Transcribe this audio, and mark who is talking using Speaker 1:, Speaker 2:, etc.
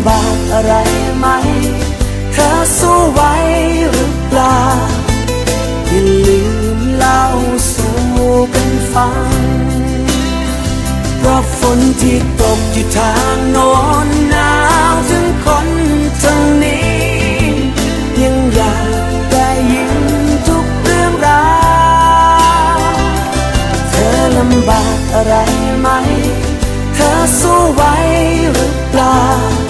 Speaker 1: ำบากอะไรไหม เธอสู้ไหวหรือเปล่า อย่าลืมเล่าสู่กันฟัง เพราะฝนที่ตกอยู่ทางโน้นหนาวถึงคนทางนี้ ยังอยากได้ยินทุกเรื่องราว เธอลำบากอะไรไหม เธอสู้ไหวหรือเปล่าอย่า